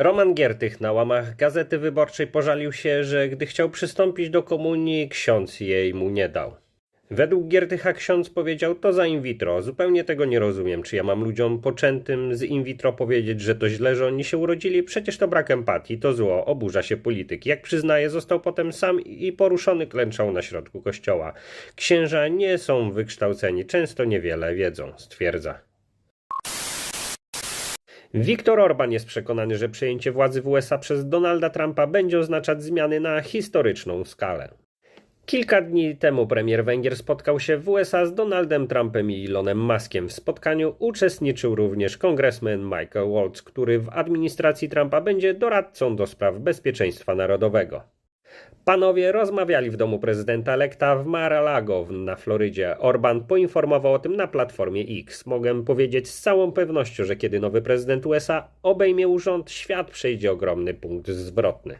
Roman Giertych na łamach Gazety Wyborczej pożalił się, że gdy chciał przystąpić do komunii, ksiądz jej mu nie dał. Według Giertycha ksiądz powiedział to za in vitro. Zupełnie tego nie rozumiem. Czy ja mam ludziom poczętym z in vitro powiedzieć, że to źle, że oni się urodzili? Przecież to brak empatii, to zło, oburza się polityk. Jak przyznaje, został potem sam i poruszony klęczał na środku kościoła. Księża nie są wykształceni, często niewiele wiedzą, stwierdza. Viktor Orban jest przekonany, że przejęcie władzy w USA przez Donalda Trumpa będzie oznaczać zmiany na historyczną skalę. Kilka dni temu premier Węgier spotkał się w USA z Donaldem Trumpem i Elonem Muskiem. W spotkaniu uczestniczył również kongresmen Michael Waltz, który w administracji Trumpa będzie doradcą do spraw bezpieczeństwa narodowego. Panowie rozmawiali w domu prezydenta elekta w Mar-a-Lago na Florydzie. Orban poinformował o tym na platformie X. Mogę powiedzieć z całą pewnością, że kiedy nowy prezydent USA obejmie urząd, świat przejdzie ogromny punkt zwrotny.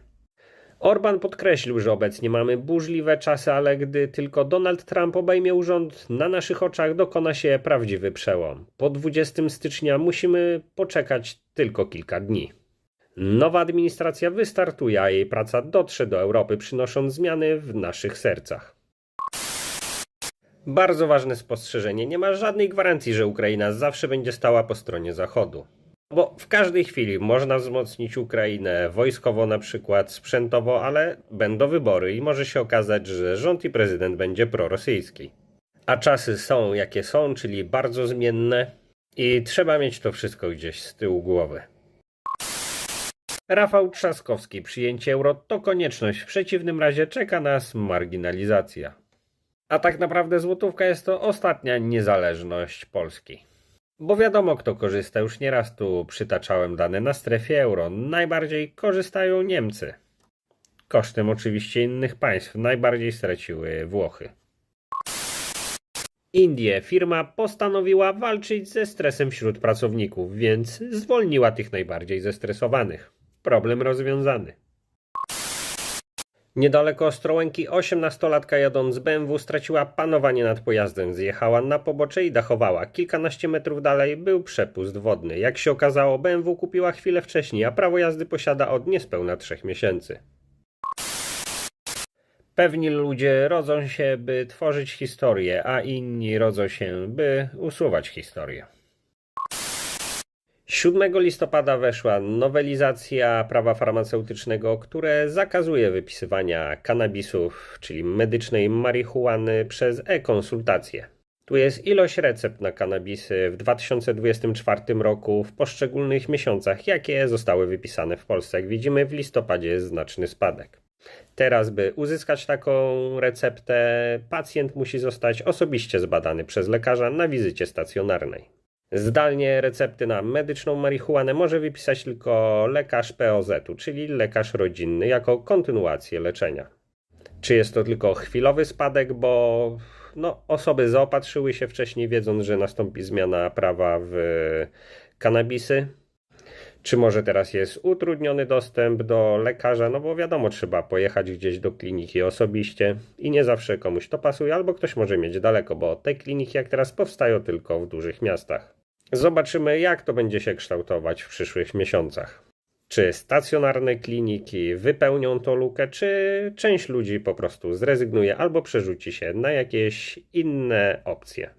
Orban podkreślił, że obecnie mamy burzliwe czasy, ale gdy tylko Donald Trump obejmie urząd, na naszych oczach dokona się prawdziwy przełom. Po 20 stycznia musimy poczekać tylko kilka dni. Nowa administracja wystartuje, a jej praca dotrze do Europy, przynosząc zmiany w naszych sercach. Bardzo ważne spostrzeżenie: nie ma żadnej gwarancji, że Ukraina zawsze będzie stała po stronie Zachodu. Bo w każdej chwili można wzmocnić Ukrainę wojskowo, na przykład sprzętowo, ale będą wybory i może się okazać, że rząd i prezydent będzie prorosyjski. A czasy są jakie są, czyli bardzo zmienne i trzeba mieć to wszystko gdzieś z tyłu głowy. Rafał Trzaskowski, przyjęcie euro to konieczność, w przeciwnym razie czeka nas marginalizacja. A tak naprawdę złotówka jest to ostatnia niezależność Polski. Bo wiadomo, kto korzysta. Już nieraz tu przytaczałem dane na strefie euro. Najbardziej korzystają Niemcy. Kosztem oczywiście innych państw. Najbardziej straciły Włochy. Indie. Firma postanowiła walczyć ze stresem wśród pracowników, więc zwolniła tych najbardziej zestresowanych. Problem rozwiązany. Niedaleko Ostrołęki 18-latka jadąc BMW straciła panowanie nad pojazdem, zjechała na pobocze i dachowała. Kilkanaście metrów dalej był przepust wodny. Jak się okazało, BMW kupiła chwilę wcześniej, a prawo jazdy posiada od niespełna trzech miesięcy. Pewni ludzie rodzą się, by tworzyć historię, a inni rodzą się, by usuwać historię. 7 listopada weszła nowelizacja prawa farmaceutycznego, które zakazuje wypisywania kanabisów, czyli medycznej marihuany, przez e-konsultacje. Tu jest ilość recept na kanabisy w 2024 roku w poszczególnych miesiącach, jakie zostały wypisane w Polsce. Jak widzimy, w listopadzie jest znaczny spadek. Teraz, by uzyskać taką receptę, pacjent musi zostać osobiście zbadany przez lekarza na wizycie stacjonarnej. Zdalnie recepty na medyczną marihuanę może wypisać tylko lekarz POZ-u, czyli lekarz rodzinny, jako kontynuację leczenia. Czy jest to tylko chwilowy spadek, bo no, osoby zaopatrzyły się wcześniej, wiedząc, że nastąpi zmiana prawa w kanabisy? Czy może teraz jest utrudniony dostęp do lekarza? No bo wiadomo, trzeba pojechać gdzieś do kliniki osobiście i nie zawsze komuś to pasuje, albo ktoś może mieć daleko, bo te kliniki jak teraz powstają tylko w dużych miastach. Zobaczymy, jak to będzie się kształtować w przyszłych miesiącach. Czy stacjonarne kliniki wypełnią tą lukę, czy część ludzi po prostu zrezygnuje albo przerzuci się na jakieś inne opcje.